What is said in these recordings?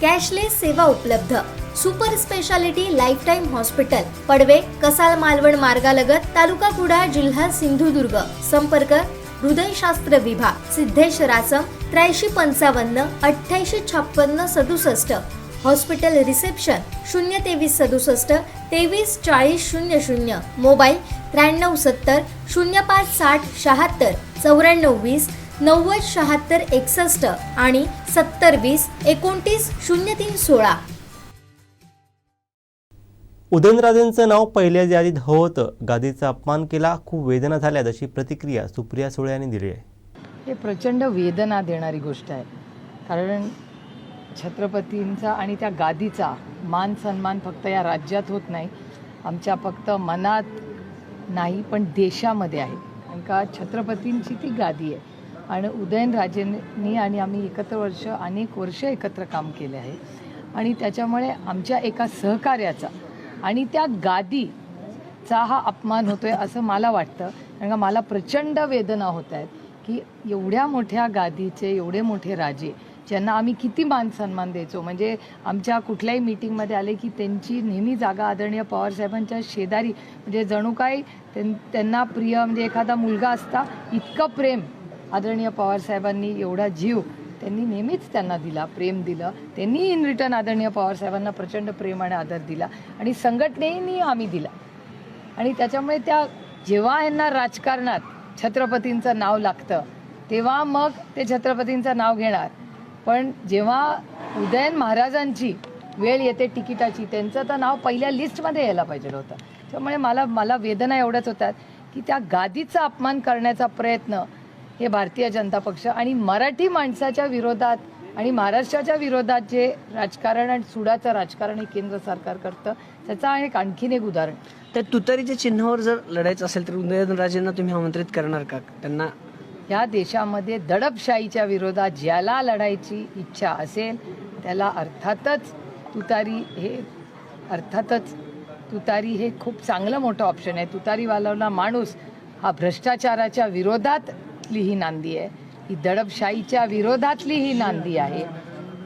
cashless सेवा उपलब्ध. Super speciality life time hospital Padve Kasal Malvan मार्गालगत तालुका कुडाळ जिल्हा सिंधुदुर्ग. संपर्क हृदयशास्त्र विभाग सिद्धेश रासम त्र्याऐंशी पंचावन्न अठ्ठ्याऐंशी छप्पन्न सदुसष्ट. हॉस्पिटल रिसेप्शन शून्य तेवीस सदुसष्ट तेवीस चाळीस शून्य शून्य. मोबाईल त्र्याण्णव सत्तर शून्य पाच साठ शहात्तर चौऱ्याण्णव वीस नव्वद शहात्तर एकसष्ट आणि सत्तर वीस एकोणतीस शून्य तीन सोळा. उदयनराजेंचं नाव पहिल्या यादीत हवं होतं. गादीचा अपमान केला खूप वेदना झाल्यात अशी प्रतिक्रिया सुप्रिया सुळे यांनी दिली आहे. हे प्रचंड वेदना देणारी गोष्ट आहे. कारण छत्रपतींचा आणि त्या गादीचा मान सन्मान फक्त या राज्यात होत नाही. आमच्या फक्त मनात नाही पण देशामध्ये आहे. कारण का? छत्रपतींची ती गादी आहे. आणि उदयनराजेंनी आणि आम्ही एकत्र वर्ष अनेक वर्ष एकत्र काम केले आहे. आणि त्याच्यामुळे आमच्या एका सहकार्याचा आणि त्या गादीचा हा अपमान होतोय असं मला वाटतं. कारण का मला प्रचंड वेदना होत आहेत की एवढ्या मोठ्या गादीचे एवढे मोठे राजे ज्यांना आम्ही किती मान सन्मान द्यायचो. म्हणजे आमच्या कुठल्याही मीटिंगमध्ये आले की त्यांची नेहमी जागा आदरणीय पवारसाहेबांच्या शेजारी. म्हणजे जणू काय त्यां त्यांना प्रिय म्हणजे एखादा मुलगा असता इतकं प्रेम आदरणीय पवारसाहेबांनी एवढा जीव त्यांनी नेहमीच त्यांना दिला प्रेम दिलं. त्यांनी इन रिटर्न आदरणीय पवारसाहेबांना प्रचंड प्रेम आणि आदर दिला. आणि संघटनेनी आम्ही दिला. आणि त्याच्यामुळे त्या जेव्हा यांना राजकारणात छत्रपतींचं नाव लागतं तेव्हा मग ते छत्रपतींचं नाव घेणार. पण जेव्हा उदयन महाराजांची वेळ येते तिकिटाची त्यांचं तर नाव पहिल्या लिस्टमध्ये यायला पाहिजे होतं. त्यामुळे मला मला वेदना एवढ्याच होतात की त्या गादीचा अपमान करण्याचा प्रयत्न हे भारतीय जनता पक्ष आणि मराठी माणसाच्या विरोधात आणि महाराष्ट्राच्या विरोधात जे राजकारण आणि सुडाचं राजकारण हे केंद्र सरकार करतं त्याचा एक आणखीन एक उदाहरण. त्या तुतारीच्या चिन्हावर जर लढायचं असेल तर उदयनराजेंना तुम्ही आमंत्रित करणार का? त्यांना या देशामध्ये दडपशाहीच्या विरोधात ज्याला लढायची इच्छा असेल त्याला अर्थातच तुतारी हे अर्थातच तुतारी हे खूप चांगलं मोठं ऑप्शन आहे. तुतारी वालवला माणूस हा भ्रष्टाचाराच्या विरोधातली ही नांदी आहे? ही दडपशाहीच्या विरोधातली ही नांदी आहे.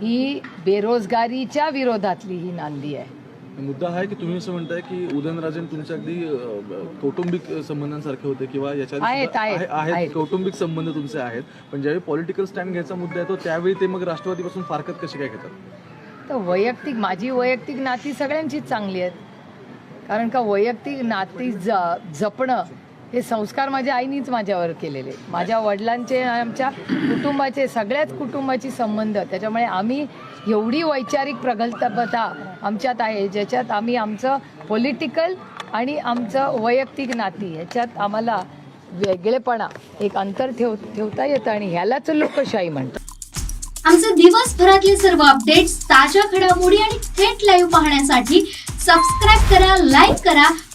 ही बेरोजगारीच्या विरोधातली ही नांदी आहे. मुद्दा हा आहे की तुम्ही असं म्हणताय की उदयनराजन तुमचे अगदी कौटुंबिक संबंधांसारखे होते किंवा याच्यात आहेत. कौटुंबिक संबंध तुमचे आहेत. पण ज्यावेळी पॉलिटिकल स्टँड घ्यायचा मुद्दा येतो त्यावेळी ते मग राष्ट्रवादीपासून फारकत कशी काय घेतात? तर वैयक्तिक माझी वैयक्तिक नाती सगळ्यांचीच चांगली आहेत. कारण का वैयक्तिक नाती ज जपणं हे संस्कार माझ्या आईनीच माझ्यावर केलेले. माझ्या वडिलांचे आमच्या कुटुंबाचे सगळ्याच कुटुंबाची संबंध. त्याच्यामुळे आम्ही एवढी वैचारिक प्रगल्भता आमच्यात आहे ज्याच्यात आम्ही आमचं पॉलिटिकल आणि आमचं वैयक्तिक नाती ह्याच्यात आम्हाला वेगळेपणा एक अंतर ठेव ठेवता येतं आणि ह्यालाच लोकशाही म्हणतात. आमचे दिवसभरातले सर्व अपडेट्स ताज्या घडामोडी आणि थेट लाईव्ह पाहण्यासाठी सबस्क्राईब करा लाईक करा